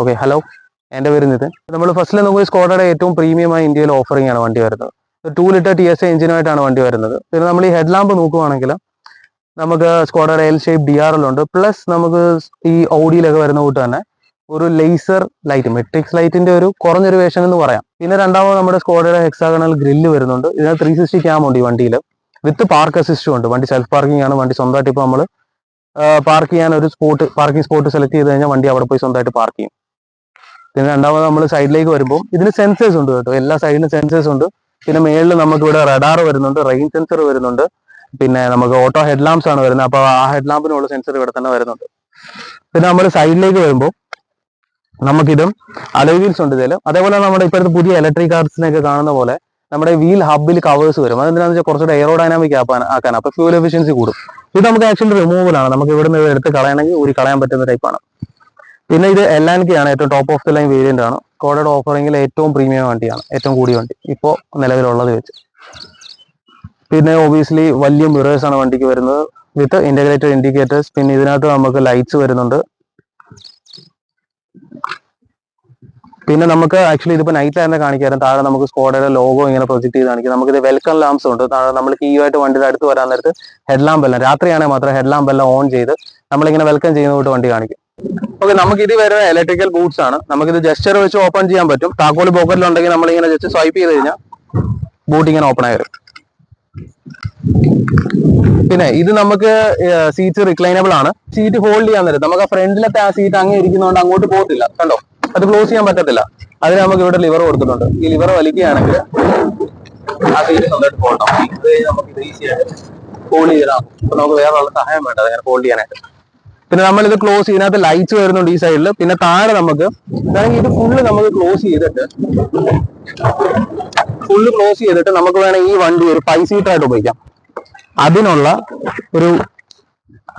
Okay hello എന്റെ പേര് നിതിൻ. നമ്മൾ ഫസ്റ്റിൽ നോക്കുമ്പോൾ സ്കോഡയുടെ ഏറ്റവും പ്രീമിയമായ ഇന്ത്യയിൽ ഓഫറിംഗ് ആണ് വണ്ടി വരുന്നത്. ടു ലിറ്റർ ടി എസ് എഞ്ചിനുമായിട്ടാണ് വണ്ടി വരുന്നത്. പിന്നെ നമ്മൾ ഈ ഹെഡ് ലാമ്പ് നോക്കുവാണെങ്കിൽ നമുക്ക് സ്കോഡയുടെ L shape D R L ഉണ്ട്. പ്ലസ് നമുക്ക് ഈ ഓഡിയിലൊക്കെ വരുന്ന കൂട്ട് തന്നെ ഒരു ലേസർ ലൈറ്റ് മെട്രിക്സ് ലൈറ്റിന്റെ ഒരു കുറഞ്ഞൊരു വേഷൻ എന്ന് പറയാം. പിന്നെ രണ്ടാമത് നമ്മുടെ സ്കോഡയുടെ ഹെക്സാഗണൽ ഗ്രില്ല് വരുന്നുണ്ട്. ഇതിന് ത്രീ സിക്സ്റ്റി ക്യാം ഉണ്ട് ഈ വണ്ടിയിൽ വിത്ത് പാർക്ക് അസിസ്റ്റും ഉണ്ട്. വണ്ടി സെൽഫ് പാർക്കിംഗ് ആണ്. വണ്ടി സ്വന്തമായിട്ട് ഇപ്പോൾ നമ്മൾ പാർക്ക് ചെയ്യാൻ ഒരു സ്പോട്ട് പാർക്കിംഗ് സ്പോട്ട് സെലക്ട് ചെയ്ത് കഴിഞ്ഞാൽ വണ്ടി അവിടെ പോയി സ്വന്തമായിട്ട് പാർക്ക് ചെയ്യും. പിന്നെ രണ്ടാമത് നമ്മൾ സൈഡിലേക്ക് വരുമ്പോൾ ഇതിന് സെൻസേഴ്സ് ഉണ്ട് കേട്ടോ. എല്ലാ സൈഡിലും സെൻസേഴ്സ് ഉണ്ട്. പിന്നെ മേളിൽ നമുക്ക് ഇവിടെ റഡാർ വരുന്നുണ്ട് റെയിൻ സെൻസർ വരുന്നുണ്ട്. പിന്നെ നമുക്ക് ഓട്ടോ ഹെഡ് ലാംപ്സ് ആണ് വരുന്നത്. അപ്പോൾ ആ ഹെഡ് ലാമ്പിനുള്ള സെൻസർ ഇവിടെ തന്നെ വരുന്നുണ്ട്. പിന്നെ നമ്മൾ സൈഡിലേക്ക് വരുമ്പോൾ നമുക്കിതും അലോയ് വീൽസ് ഉണ്ട് ഇതിൽ അതേപോലെ നമ്മുടെ ഇപ്പോഴത്തെ പുതിയ ഇലക്ട്രിക് കാർസിനൊക്കെ കാണുന്ന പോലെ നമ്മുടെ വീൽ ഹബിൽ കവേഴ്സ് വരും. അതെന്താണെന്ന് വെച്ചാൽ കുറച്ചുകൂടെ എയറോഡൈനാമിക് ആക്കാൻ ആക്കാൻ അപ്പൊ ഫ്യൂൽ എഫിഷ്യൻസി കൂടും. ഇത് നമുക്ക് ആക്ച്വലി റിമൂവൽ ആണ്. നമുക്ക് ഇവിടുന്ന് നിന്ന് എടുത്ത് കളയണമെങ്കിൽ ഒരു കളയാൻ പറ്റുന്ന ടൈപ്പാണ് പിന്നെ ഇത് എൽ ആൻഡ് കെ ആണ് ഏറ്റവും top of the line variant ആണ്. കോഡയുടെ ഓഫറിംഗിൽ ഏറ്റവും പ്രീമിയം വണ്ടിയാണ് ഏറ്റവും കൂടിയ വണ്ടി ഇപ്പോൾ നിലവിലുള്ളത് വെച്ച്. പിന്നെ ഒബിയസ്ലി വലിയ മിറേഴ്സ് ആണ് വണ്ടിക്ക് വരുന്നത്. വിത്ത് ഇന്റഗ്രേറ്റഡ് ഇൻഡിക്കേറ്റേഴ്സ് പിന്നെ ഇതിനകത്ത് നമുക്ക് ലൈറ്റ്സ് വരുന്നുണ്ട്. പിന്നെ നമുക്ക് ആക്ച്വലി ഇതിപ്പോൾ നൈറ്റ് തന്നെ കാണിക്കാറും താഴെ നമുക്ക് സ്കോഡയുടെ ലോഗോ ഇങ്ങനെ പ്രൊജക്ട് ചെയ്ത് കാണിക്കും. നമുക്ക് ഇത് വെൽക്കം ലാംപ്സ് ഉണ്ട്. താഴെ നമ്മൾ കീ ആയിട്ട് വണ്ടിയുടെ അടുത്ത് വരാൻ നേരത്ത് ഹെഡ് ലാമ്പ് എല്ലാം രാത്രിയാണെങ്കിൽ മാത്രം ഹെഡ് ലാമ്പ് എല്ലാം ഓൺ ചെയ്ത് നമ്മളിങ്ങനെ വെൽക്കം ചെയ്യുന്ന തൊട്ട് വണ്ടി കാണിക്കും. ഓക്കെ നമുക്ക് ഇത് വരുന്ന ഇലക്ട്രിക്കൽ ബൂട്ട്സ് ആണ്. നമുക്കിത് ജസ്റ്റർ വെച്ച് ഓപ്പൺ ചെയ്യാൻ പറ്റും. താക്കോൽ പോക്കറ്റിലുണ്ടെങ്കിൽ നമ്മളിങ്ങനെ ജസ്റ്റ് സ്വൈപ്പ് ചെയ്ത് കഴിഞ്ഞാൽ ബൂട്ട് ഇങ്ങനെ ഓപ്പൺ ആയി വരും. പിന്നെ ഇത് നമുക്ക് സീറ്റ് റിക്ലൈനബിൾ ആണ്. സീറ്റ് ഹോൾഡ് ചെയ്യാൻ തരും നമുക്ക് ആ ഫ്രണ്ടിലത്തെ ആ സീറ്റ് അങ്ങ് ഇരിക്കുന്നതുകൊണ്ട് അങ്ങോട്ട് പോകത്തില്ല. കണ്ടോ? അത് ക്ലോസ് ചെയ്യാൻ പറ്റത്തില്ല. അതിന് നമുക്ക് ഇവിടെ ലിവർ കൊടുത്തിട്ടുണ്ട്. ഈ ലിവർ വലിക്കുകയാണെങ്കിൽ ആ സീറ്റ് സ്വന്തമായിട്ട് പോകണം നമുക്ക് ഇത് ഈസി ആയിട്ട് ഹോൾഡ് ചെയ്യാം അപ്പൊ നമുക്ക് വേറെ സഹായം വേണ്ട. അങ്ങനെ ഹോൾഡ് ചെയ്യാനായിട്ട്. പിന്നെ നമ്മൾ ഇത് ക്ലോസ് ഇതിനകത്ത് ലൈറ്റ്സ് വരുന്നുണ്ട് ഈ സൈഡിൽ പിന്നെ താഴെ നമുക്ക് ഇത് ഫുള്ള് നമുക്ക് ക്ലോസ് ചെയ്തിട്ട് ഫുള്ള് ക്ലോസ് ചെയ്തിട്ട് നമുക്ക് വേണമെങ്കിൽ ഈ വണ്ടി ഒരു ഫൈവ് സീറ്റർ ആയിട്ട് ഉപയോഗിക്കാം. അതിനുള്ള ഒരു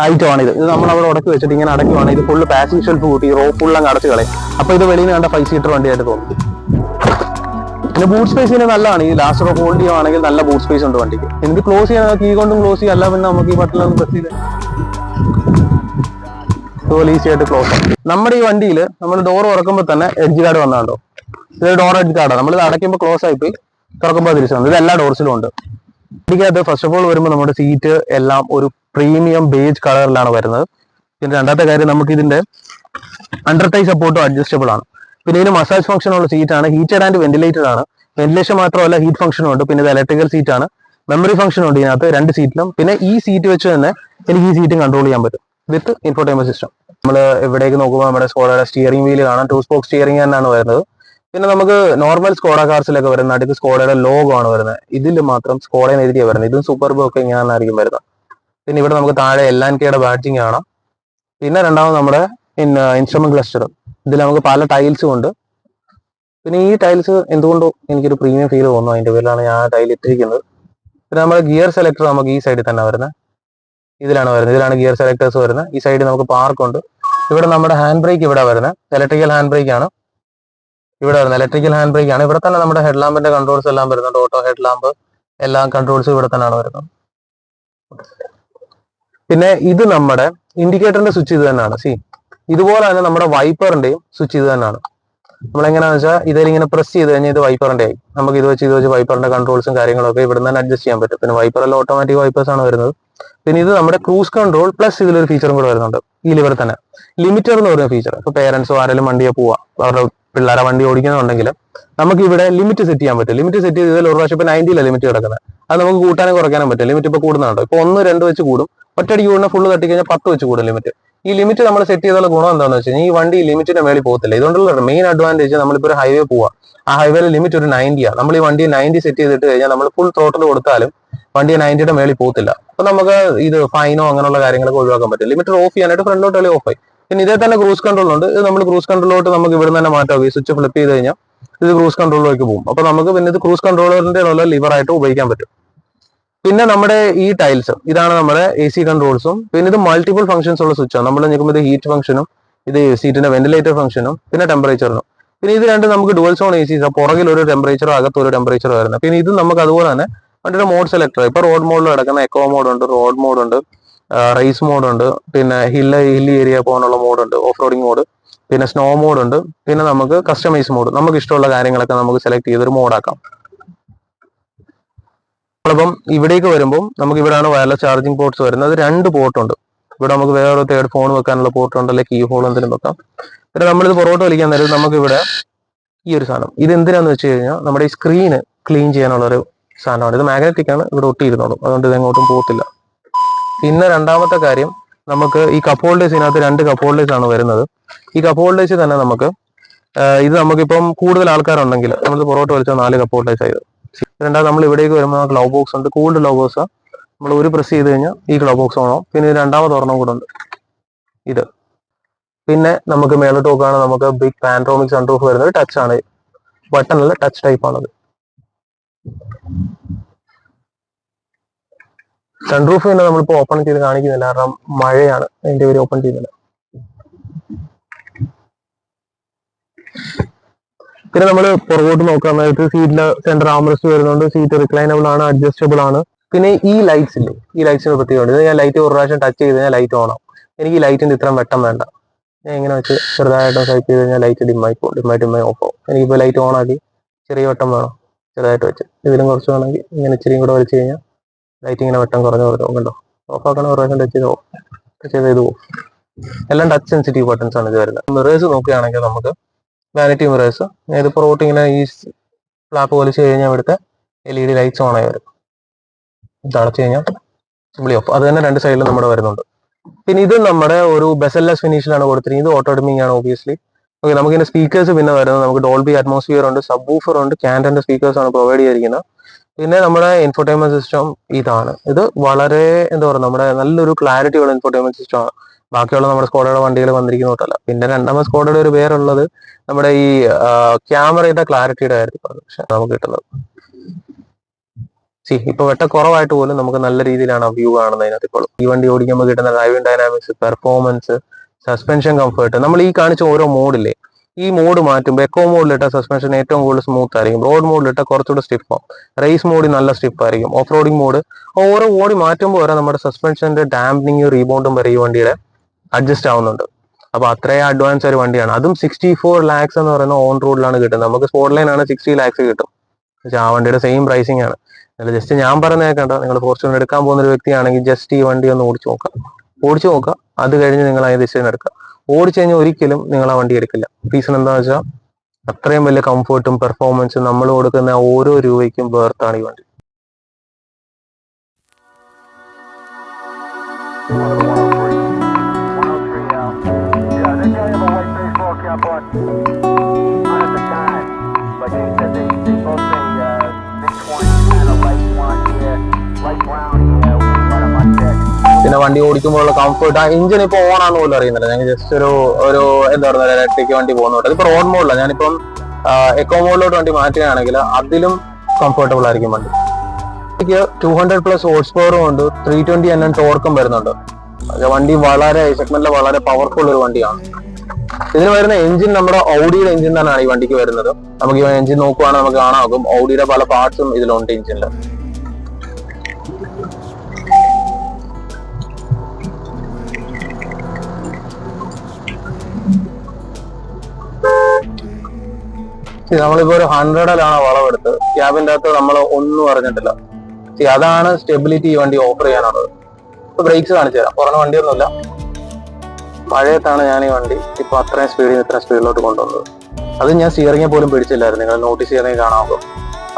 ഐറ്റം ആണ് ഇത് ഇത് നമ്മൾ അവിടെ ഉടക്കി വെച്ചിട്ട് ഇങ്ങനെ അടയ്ക്കുവാണ് ഇത് ഫുള്ള് പാസിംഗ് ഷെൽഫ് കൂട്ടി റോ ഫുള്ള് അടച്ച് കളയും. അപ്പൊ ഇത് വെളിയിൽ നിന്ന് കണ്ട ഫൈവ് സീറ്റർ വണ്ടിയായിട്ട് തോന്നും. പിന്നെ ബൂട്ട് സ്പേസ് ഇതിന് നല്ലതാണ്. ഈ ലാസ്റ്റ് റോ ഹോൾഡ് ചെയ്യുവാണെങ്കിൽ നല്ല ബൂട്ട് സ്പേസ് ഉണ്ട് വണ്ടിക്ക്. ഇത് ക്ലോസ് ചെയ്യാൻ കീ കൊണ്ടും ക്ലോസ് ചെയ്യാം. അല്ല പിന്നെ നമുക്ക് ഈ ബട്ടൺ പ്രസ് ചെയ്ത് ഇതുപോലെ ഈസി ആയിട്ട് ക്ലോസ് ആവും നമ്മുടെ ഈ വണ്ടിയിൽ നമ്മൾ ഡോർ തുറക്കുമ്പോൾ തന്നെ എഡ്ജ് കാർഡ് വന്നാണ്ടോ ഇത് ഡോർ എഡ്ജ് കാർഡാണ് നമ്മൾ ഇത് അടയ്ക്കുമ്പോൾ ക്ലോസ് ആയിപ്പോയി തുറക്കുമ്പോൾ തിരിച്ചു വന്നു. ഇത് എല്ലാ ഡോർസിലും ഉണ്ട്. ഇതിനകത്ത് ഫസ്റ്റ് ഓഫ് ഓൾ വരുമ്പോൾ നമ്മുടെ സീറ്റ് എല്ലാം ഒരു പ്രീമിയം ബേജ് കളറിലാണ് വരുന്നത്. പിന്നെ രണ്ടാമത്തെ കാര്യം നമുക്ക് ഇതിന്റെ അണ്ടർ ടൈ സപ്പോർട്ടും അഡ്ജസ്റ്റബിൾ ആണ്. പിന്നെ ഇതിന് മസാജ് ഫംഗ്ഷൻ ഉള്ള സീറ്റാണ് ഹീറ്റഡ് ആൻഡ് വെന്റിലേറ്റഡ് ആണ്. വെന്റിലേഷൻ മാത്രമല്ല ഹീറ്റ് ഫംഗ്ഷനും ഉണ്ട്. പിന്നെ ഇത് ഇലക്ട്രിക്കൽ സീറ്റ് ആണ്. മെമ്മറി ഫംഗ്ഷൻ ഉണ്ട് ഇതിനകത്ത് രണ്ട് സീറ്റിലും പിന്നെ ഈ സീറ്റ് വെച്ച് തന്നെ എനിക്ക് ഈ സീറ്റും കൺട്രോൾ ചെയ്യാൻ പറ്റും. With infotainment system. നമ്മൾ എവിടേക്ക് നോക്കുമ്പോൾ നമ്മുടെ സ്കോഡയുടെ സ്റ്റിയറിംഗ് വീൽ കാണാം ടു സ്പോക്ക് സ്റ്റിയറിംഗ് തന്നെയാണ് വരുന്നത്. പിന്നെ നമുക്ക് നോർമൽ സ്കോഡ കാർസിലൊക്കെ വരുന്ന അടുത്ത് സ്കോഡയുടെ ലോഗോ ആണ് വരുന്നത്. ഇതിൽ മാത്രം സ്കോഡ എഴുതിയാണ് വരുന്നത്. ഇതും സൂപ്പർ ഒക്കെ ഇങ്ങനെയായിരിക്കും വരുന്നത്. പിന്നെ ഇവിടെ നമുക്ക് താഴെ എൽ ആൻഡ് കെയുടെ ബാറ്റിംഗ് കാണാം. പിന്നെ രണ്ടാമത് നമ്മുടെ ഇൻസ്ട്രുമെന്റ് ക്ലസ്റ്റർ ഇതിൽ നമുക്ക് പല ടൈൽസും ഉണ്ട്. പിന്നെ ഈ ടൈൽസ് എന്തുകൊണ്ടോ എനിക്കൊരു പ്രീമിയം ഫീൽ തോന്നുന്നു? അതിന്റെ പേരിലാണ് ഞാൻ ടൈൽ ഇട്ടിരിക്കുന്നത്. പിന്നെ നമ്മുടെ ഗിയർ സെലക്ടർ നമുക്ക് ഈ സൈഡിൽ തന്നെ വരുന്നത്. ഇതിലാണ് വരുന്നത്. ഇതിലാണ് ഗിയർ സെലക്ടേഴ്സ് വരുന്നത്. ഈ സൈഡിൽ നമുക്ക് പാർക്ക് ഉണ്ട്. ഇവിടെ നമ്മുടെ ഹാൻഡ് ബ്രേക്ക് ഇവിടെ വരുന്നത്. ഇലക്ട്രിക്കൽ ഹാൻഡ് ബ്രേക്ക് ആണ്. ഇവിടെ വരുന്നത്. ഇലക്ട്രിക്കൽ ഹാൻഡ് ബ്രേക്ക് ആണ്. ഇവിടെ തന്നെ നമ്മുടെ ഹെഡ് ലാമ്പിന്റെ കൺട്രോൾസ് എല്ലാം വരുന്നുണ്ട്. ഓട്ടോ ഹെഡ് ലാമ്പ് എല്ലാ കൺട്രോൾസും ഇവിടെ തന്നെയാണ് വരുന്നത്. പിന്നെ ഇത് നമ്മുടെ ഇൻഡിക്കേറ്ററിന്റെ സ്വിച്ച് ഇത് തന്നെയാണ്. സി ഇതുപോലെ തന്നെ നമ്മുടെ വൈപ്പറിന്റെയും സ്വിച്ച് ഇത് തന്നെയാണ്. നമ്മൾ വെച്ചാൽ ഇതിലിങ്ങനെ പ്രസ് ചെയ്ത് കഴിഞ്ഞാൽ ഇത് വൈപ്പറിന്റെ ആയി. നമുക്ക് ഇത് വെച്ച് ഇത് വെച്ച് വൈപ്പറിന്റെ കൺട്രോൾസും കാര്യങ്ങളൊക്കെ ഇവിടെ നിന്ന് അഡ്ജസ്റ്റ് ചെയ്യാൻ പറ്റും. പിന്നെ വൈപ്പറെല്ലാം ഓട്ടോമാറ്റിക് വൈപ്പേഴ്സ് ആണ് വരുന്നത്. പിന്നെ ഇത് നമ്മുടെ ക്രൂസ് കൺട്രോൾ പ്ലസ് ഇതിലൊരു ഫീച്ചറും കൂടെ വരുന്നുണ്ട്. ഈ ലിവർ തന്നെ. ലിമിറ്റർ എന്ന് പറയുന്ന ഫീച്ചർ ഇപ്പൊ പേരൻസോ ആരെങ്കിലും വണ്ടിയെ പോവാ അവരുടെ പിള്ളേരെ വണ്ടി ഓടിക്കുന്നുണ്ടെങ്കിൽ നമുക്ക് ഇവിടെ ലിമിറ്റ് സെറ്റ് ചെയ്യാൻ പറ്റും. ലിമിറ്റ് സെറ്റ് ചെയ്തതിൽ ഒരു പ്രാവശ്യം ഇപ്പൊ നയന്റിയിലാണ് ലിമിറ്റ് കിടക്കുന്നത് അത് നമുക്ക് കൂട്ടാനും കുറയ്ക്കാനും പറ്റും ലിമിറ്റ് ഇപ്പൊ കൂടുന്നുണ്ടോ. ഇപ്പൊ ഒന്ന് രണ്ട് വെച്ച് കൂടും. ഒറ്റയടിക്ക് കൂടുന്ന ഫുള്ള് തട്ടി കഴിഞ്ഞാൽ പത്ത് വെച്ച് കൂടും ലിമിറ്റ് ഈ ലിമിറ്റ് നമ്മൾ സെറ്റ് ചെയ്തുള്ള ഗുണം എന്താണെന്ന് വെച്ച് കഴിഞ്ഞാൽ ഈ വണ്ടി ലിമിറ്റിന്റെ മേളിൽ പോകത്തില്ല. ഇതുകൊണ്ടുള്ള മെയിൻ അഡ്വാന്റേജ് നമ്മളിപ്പോൾ ഒരു ഹൈവേ പോവാ. ആ ഹൈവേയിൽ ലിമിറ്റ് ഒരു നയന്റിയാണ് നമ്മൾ ഈ വണ്ടി നയന്റി സെറ്റ് ചെയ്തിട്ട് കഴിഞ്ഞാൽ നമ്മൾ ഫുൾ ത്രോട്ടിൽ കൊടുത്താലും വണ്ടി നയന്റിയുടെ മേളിൽ പോകത്തില്ല. അപ്പൊ നമുക്ക് ഇത് ഫൈനോ അങ്ങനെയുള്ള കാര്യങ്ങളൊക്കെ ഒഴിവാക്കാൻ പറ്റും. ലിമിറ്റർ ഓഫ് ചെയ്യാനായിട്ട് ഫ്രണ്ടിലോട്ട് അല്ലെങ്കിൽ ഓഫ് ആയി. പിന്നെ ഇതേ തന്നെ ക്രൂസ് കൺട്രോൾ ഉണ്ട്. ഇത് നമ്മൾ ക്രൂസ് കൺട്രോളിലോട്ട് നമുക്ക് ഇവിടെ തന്നെ മാറ്റാം. ഈ സ്വിച്ച് ഫ്ലിപ്പ് ചെയ്ത് കഴിഞ്ഞാൽ ഇത് ക്രൂസ് കൺട്രോളിലേക്ക് പോകും. അപ്പൊ നമുക്ക് പിന്നെ ഇത് ക്രൂസ് കൺട്രോളറിന്റെ ഉള്ള ലിവർ ആയിട്ട് ഉപയോഗിക്കാൻ പറ്റും. പിന്നെ നമ്മുടെ ഈ ടൈൽസ് ഇതാണ് നമ്മുടെ എ സി കൺട്രോൾസും പിന്നെ ഇത് മൾട്ടിപ്പിൾ ഫംഗ്ഷൻസ് ഉള്ള സ്വിച്ചാണ് നമ്മൾ നിൽക്കുമ്പോൾ ഇത് ഹീറ്റ് ഫംഗ്ഷനും ഇത് സീറ്റിന്റെ വെന്റിലേറ്റർ ഫംഗ്ഷനും പിന്നെ ടെമ്പറേച്ചറിനും പിന്നെ ഇത് രണ്ട് നമുക്ക് ഡുവൽ സോൺ എ സി പുറകിൽ ഒരു ടെമ്പറേച്ചറോ അകത്ത് ഒരു ടെമ്പറേച്ചറോ വരുന്നത് പിന്നെ ഇത് നമുക്ക് അതുപോലെ തന്നെ വണ്ടിയുടെ മോഡ് സെലക്ടർ ഇപ്പൊ റോഡ് മോഡിൽ നടക്കുന്ന എക്കോ മോഡ് ഉണ്ട് റോഡ് മോഡ് ഉണ്ട് റേസ് മോഡ് ഉണ്ട് പിന്നെ ഹിൽ ഹില്ലി ഏരിയ പോകാനുള്ള മോഡ് ഉണ്ട് ഓഫ് റോഡിംഗ് മോഡ് പിന്നെ സ്നോ മോഡ് ഉണ്ട് പിന്നെ നമുക്ക് കസ്റ്റമൈസ് മോഡ് നമുക്ക് ഇഷ്ടമുള്ള കാര്യങ്ങളൊക്കെ നമുക്ക് സെലക്ട് ചെയ്തൊരു മോഡാക്കാം അപ്പം ഇവിടേക്ക് വരുമ്പോൾ നമുക്ക് ഇവിടെയാണ് വയർലെസ് ചാർജിങ് പോർട്ട്സ് വരുന്നത്. രണ്ട് പോർട്ടുണ്ട് ഇവിടെ നമുക്ക് വേറെ തേർഡ് ഫോൺ വെക്കാനുള്ള പോർട്ട് ഉണ്ട് അല്ലെങ്കിൽ കീ ഹോൾ എന്തെങ്കിലും വെക്കാം. പിന്നെ നമ്മളിത് പുറകോട്ട് വലിക്കാൻ നേരം നമുക്ക് ഇവിടെ ഈ ഒരു സാധനം. ഇത് എന്തിനാന്ന് വെച്ച് കഴിഞ്ഞാൽ നമ്മുടെ ഈ സ്ക്രീന് ക്ലീൻ ചെയ്യാനുള്ള ഒരു സാധനമാണ്. ഇത് മാഗ്നറ്റിക് ആണ്. ഇവിടെ ഒട്ടിയിരുന്നോളും അതുകൊണ്ട് ഇത് എങ്ങോട്ടും പോകത്തില്ല. പിന്നെ രണ്ടാമത്തെ കാര്യം നമുക്ക് ഈ കപ്പ് ഹോൾഡേഴ്സ് ഇതിനകത്ത് രണ്ട് കപ്പ് ഹോൾഡേഴ്സ് ആണ് വരുന്നത്. ഈ കപ്പ് ഹോൾഡേഴ്സ് തന്നെ നമുക്ക് ഇത് നമുക്കിപ്പം കൂടുതൽ ആൾക്കാരുണ്ടെങ്കിൽ നമ്മൾ പുറകോട്ട് വലിച്ചാൽ നാല് കപ്പ് ഹോൾഡേഴ്സ് ആയത് രണ്ടാമത് നമ്മൾ ഇവിടേക്ക് വരുമ്പോൾ ഗ്ലൗ ബോക്സ് ഉണ്ട്. കൂൾഡ് ഗ്ലൗ ബോക്സ് നമ്മൾ ഒരു പ്രസ് ചെയ്ത് കഴിഞ്ഞാൽ ഈ ഗ്ലൗ ബോക്സ് ഓണോ പിന്നെ രണ്ടാമത് ഒരെണ്ണം കൂടെ ഉണ്ട്. ഇത്. പിന്നെ നമുക്ക് മേലോട്ട് നോക്കുകയാണ് നമുക്ക് ബിഗ് പാൻഡ്രോമിക് സൺറൂഫ് വരുന്നത് ടച്ച് ആണ്. ബട്ടൺ അല്ല ടച്ച് ടൈപ്പ് ആണത്. സൺറൂഫ് തന്നെ നമ്മളിപ്പോ ഓപ്പൺ ചെയ്ത് കാണിക്കുന്നില്ല. കാരണം മഴയാണ്. അതിന്റെ പേര് ഓപ്പൺ ചെയ്യുന്നില്ല പിന്നെ നമ്മൾ പുറകോട്ട് നോക്കാൻ നേരത്തെ സീറ്റിൽ സെന്റർ ആംറസ്റ്റ് വരുന്നുണ്ട്. സീറ്റ് റിക്ലൈനബിൾ ആണ് അഡ്ജസ്റ്റബിൾ ആണ്. പിന്നെ ഈ ലൈറ്റ്സ് ഇല്ലേ? ഈ ലൈറ്റ്സിന് പ്രത്യേകമുണ്ട് ഞാൻ ലൈറ്റ് ഒരു പ്രാവശ്യം ടച്ച് ചെയ്ത് കഴിഞ്ഞാൽ ലൈറ്റ് ഓണം എനിക്ക് ഈ ലൈറ്റിന്റെ ഇത്രയും വെട്ടം വേണ്ട. ഞാൻ ഇങ്ങനെ വെച്ച് ചെറുതായിട്ട് ടൈപ്പ് ചെയ്ത് കഴിഞ്ഞാൽ ലൈറ്റ് ഡിമ്മായി പോകും ഡിമ്മായി ഡിമ്മായി ഓഫ് ആവും. എനിക്കിപ്പോൾ ലൈറ്റ് ഓൺ ആക്കി ചെറിയ വെട്ടം വേണം. ചെറുതായിട്ട് വെച്ച്. ഇതിലും കുറച്ച് വേണമെങ്കിൽ ഇങ്ങനെ ഇച്ചിരിയും കൂടെ വലിച്ചു കഴിഞ്ഞാൽ ലൈറ്റ് ഇങ്ങനെ വെട്ടം കുറഞ്ഞു കുറഞ്ഞു കണ്ടോ? ഓഫ് ആക്കണ ഒരു പ്രാവശ്യം ടച്ച് ചെയ്ത് ടച്ച് ചെയ്ത് ഇത് പോകും എല്ലാം ടച്ച് സെൻസിറ്റീവ് ബട്ടൺസ് ആണ് ഇത് വരുന്നത്. മിറേഴ്സ് നോക്കുകയാണെങ്കിൽ നമുക്ക് വാനിറ്റി മിറേഴ്സ് ഇത് പുറകോട്ട് ഇങ്ങനെ ഈ ഫ്ലാപ്പ് വലിച്ചു കഴിഞ്ഞാൽ ഇവിടുത്തെ L E D lights on ആയി വരും. ഇത് അടച്ചു കഴിഞ്ഞാൽ സിംപ്ലി ഓഫ് അത് തന്നെ രണ്ട് സൈഡിലും നമ്മുടെ വരുന്നുണ്ട്. പിന്നെ ഇത് നമ്മുടെ ഒരു ബെസൽലെസ് ഫിനിഷിലാണ് കൊടുത്തിരിക്കുന്നത്. ഇത് ഓട്ടോ ഡിമിങ് ആണ് ഓബിയസ്ലി ഓക്കെ നമുക്ക് ഇതിന്റെ സ്പീക്കേഴ്സ് പിന്നെ വരുന്നത്. നമുക്ക് ഡോൾബി അറ്റ്മോസ്ഫിയർ ഉണ്ട് സബ് ബൂഫർ ഉണ്ട് ക്യാൻഡന്റെ സ്പീക്കേഴ്സ് ആണ് പ്രൊവൈഡ് ചെയ്തിരിക്കുന്നത്. പിന്നെ നമ്മുടെ ഇൻഫോർടൈൻമെന്റ് സിസ്റ്റം ഇതാണ്. ഇത് വളരെ എന്താ പറയുക നമ്മുടെ നല്ലൊരു ക്ലാരിറ്റി ഉള്ള ഇൻഫോർടൈൻമെന്റ് സിസ്റ്റം ആണ്. ബാക്കിയുള്ള നമ്മുടെ സ്കോഡയുടെ വണ്ടികൾ വന്നിരിക്കുന്ന തൊട്ടല്ല പിന്നെ രണ്ടാമത് സ്കോഡയുടെ ഒരു പേരുള്ളത് നമ്മുടെ ഈ ക്യാമറയുടെ ക്ലാരിറ്റിയുടെ കാര്യത്തിൽ പക്ഷെ നമുക്ക് കിട്ടുന്നത്. സി ഇപ്പൊ വെട്ട കുറവായിട്ട് പോലും നമുക്ക് നല്ല രീതിയിലാണ് വ്യൂ കാണുന്നത് അതിനകത്ത് ഇപ്പോൾ ഈ വണ്ടി ഓടിക്കുമ്പോൾ കിട്ടുന്ന driving dynamics performance suspension comfort നമ്മൾ ഈ കാണിച്ച ഓരോ മോഡില്ലേ ഈ മോഡ് മാറ്റുമ്പോൾ എക്കോ മോഡിലിട്ട സസ്പെൻഷൻ ഏറ്റവും കൂടുതൽ സ്മൂത്ത് ആയിരിക്കും. റോഡ് മോഡിലിട്ട കുറച്ചുകൂടെ സ്റ്റിഫ് ആവും. റേസ് മോഡിൽ നല്ല സ്റ്റിഫ് ആയിരിക്കും. ഓഫ് റോഡിംഗ് മോഡ് ഓരോ ഓടി മാറ്റുമ്പോൾ വരെ നമ്മുടെ സസ്പെൻഷന്റെ ഡാമ്പിങ്ങും റീബൗണ്ടും വരെ ഈ വണ്ടിയുടെ അഡ്ജസ്റ്റ് ആവുന്നുണ്ട്. അപ്പൊ അത്രയും അഡ്വാൻസ് ഒരു വണ്ടിയാണ്. അതും സിക്സ്റ്റി ഫോർ ലാക്സ് എന്ന് പറയുന്ന ഓൺ റോഡിലാണ് കിട്ടുന്നത്. നമുക്ക് സ്പോട്ട് ലൈൻ ആണ് സിക്സ്റ്റി ലാക്സ് കിട്ടും. ആ വണ്ടിയുടെ സെയിം പ്രൈസിംഗ് ആണ്. ജസ്റ്റ് ഞാൻ പറഞ്ഞേക്കണ്ട നിങ്ങൾ ഫോർച്യൂണർ എടുക്കാൻ പോകുന്ന ഒരു വ്യക്തിയാണെങ്കിൽ ജസ്റ്റ് ഈ വണ്ടി ഒന്ന് ഓടിച്ചു നോക്കാം. ഓടിച്ചു നോക്കുക. അത് കഴിഞ്ഞ് നിങ്ങൾ അതിന് ഡിസിഷൻ നടക്കുക ഓടിച്ചു കഴിഞ്ഞാൽ ഒരിക്കലും നിങ്ങൾ ആ വണ്ടി എടുക്കില്ല. റീസൺ എന്താണെന്ന് വെച്ചാൽ അത്രയും വലിയ കംഫർട്ടും പെർഫോമൻസും നമ്മൾ കൊടുക്കുന്ന ഓരോ രൂപയ്ക്കും വേർത്താണ് ഈ വണ്ടി. പിന്നെ വണ്ടി ഓടിക്കുമ്പോഴുള്ള കംഫർട്ട് ആ. എഞ്ചിൻ ഇപ്പൊ ഓൺ ആണെന്ന് പോലും അറിയുന്നില്ല. ഞാൻ ജസ്റ്റ് ഒരു ഒരു എന്താ പറയുക ഇലക്ട്രിക് വണ്ടി പോകുന്നുണ്ട്. അതിപ്പോ റോഡ് മോഡിലാണ് ഞാനിപ്പം എക്കോ മോഡിലോട്ട് വണ്ടി മാറ്റുകയാണെങ്കിൽ അതിലും കംഫർട്ടബിൾ ആയിരിക്കും വണ്ടി. എനിക്ക് ടു ഹൺഡ്രഡ് പ്ലസ് ഹോഴ്സ് പവറും ഉണ്ട്. ത്രീ ട്വന്റി എൻ എൻ ടോർക്കും വരുന്നുണ്ട്. വണ്ടി വളരെ സെഗ്മെന്റിൽ വളരെ പവർഫുൾ ഒരു വണ്ടിയാണ്. ഇതിന് വരുന്ന എഞ്ചിൻ നമ്മുടെ ഔഡിയുടെ എഞ്ചിൻ തന്നെയാണ് ഈ വണ്ടിക്ക് വരുന്നത്. നമുക്ക് ഈ എഞ്ചിൻ നോക്കുവാണെങ്കിൽ നമുക്ക് കാണാനാകും ഔഡിയുടെ പല പാർട്സും ഇതിലുണ്ട് എഞ്ചിനിൽ നമ്മളിപ്പോ ഒരു ഹൺഡ്രഡിലാണ് വളവെടുത്ത് ക്യാബിന്റെ അകത്ത് നമ്മൾ ഒന്നും അറിഞ്ഞിട്ടില്ല. സി അതാണ് സ്റ്റെബിലിറ്റി ഈ വണ്ടി ഓഫർ ചെയ്യാനുള്ളത്. ഇപ്പൊ ബ്രേക്സ് കാണിച്ചു തരാം. കുറഞ്ഞ വണ്ടിയൊന്നുമില്ല. മഴയത്താണ് ഞാൻ ഈ വണ്ടി ഇപ്പൊ അത്രയും സ്പീഡിൽ ഇത്രയും സ്പീഡിലോട്ട് കൊണ്ടുവന്നത്. അത് ഞാൻ സ്റ്റിയറിംഗെ പോലും പിടിച്ചില്ലായിരുന്നു. നിങ്ങൾ നോട്ടീസ് ചെയ്യണമെങ്കിൽ കാണാമല്ലോ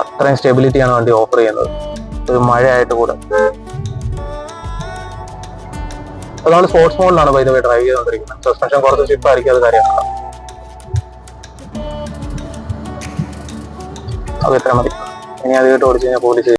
അത്രയും സ്റ്റെബിലിറ്റിയാണ് വണ്ടി ഓഫർ ചെയ്യുന്നത്. ഒരു മഴയായിട്ട് കൂടെ. അതാണ് സ്പോർട്സ് മോഡിലാണ് ഡ്രൈവ് ചെയ്തുകൊണ്ടിരിക്കുന്നത്. സസ്പെൻഷൻ കുറച്ച് സ്റ്റിപ്പായിരിക്കും അത് കാര്യമാണ് അത് എത്ര മതി. ഇനി അത് കേട്ട് ഓടിച്ചു കഴിഞ്ഞാൽ പോലീസ്